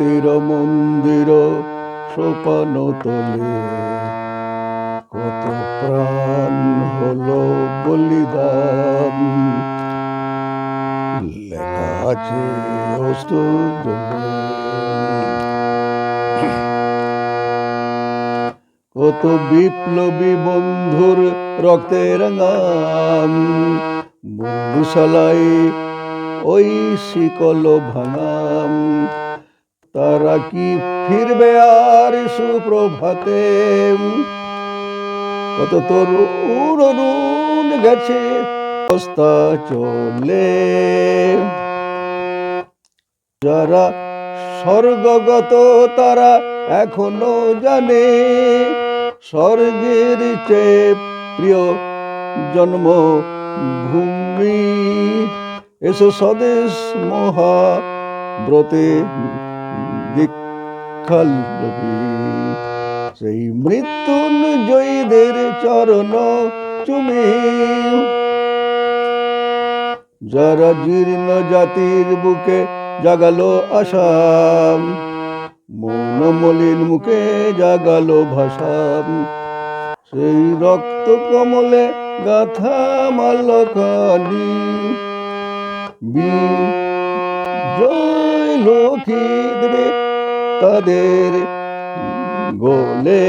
শান্তির মন্দির সোপান তলে। কত প্রাণ হলো বলিদান। লেখা আছে কত বিপ্লবী বন্ধুর রক্তের গান বন্ধুশালাই ওই শিকল ভাঙাম তারা কি ফিরবে আর সুপ্রভাতে? কত তরুণ গেছে অবস্থা চলে। যারা স্বর্গগত তারা এখনও জানে, স্বর্গের চেয়ে প্রিয় জন্ম ভূমি এসো স্বদেশ মহা ব্রতে দীক্ষাল সেই মৃত্যুঞ্জয়ীদের চরণ চুমি যারা জীর্ণ জাতির বুকে জাগালো আসাম, মন মলিন মুখে জাগালো ভাষাম। সেই রক্ত কমলে গাথা মালকানি। জয় লক্ষ্মী দেবে। তাদের গোলে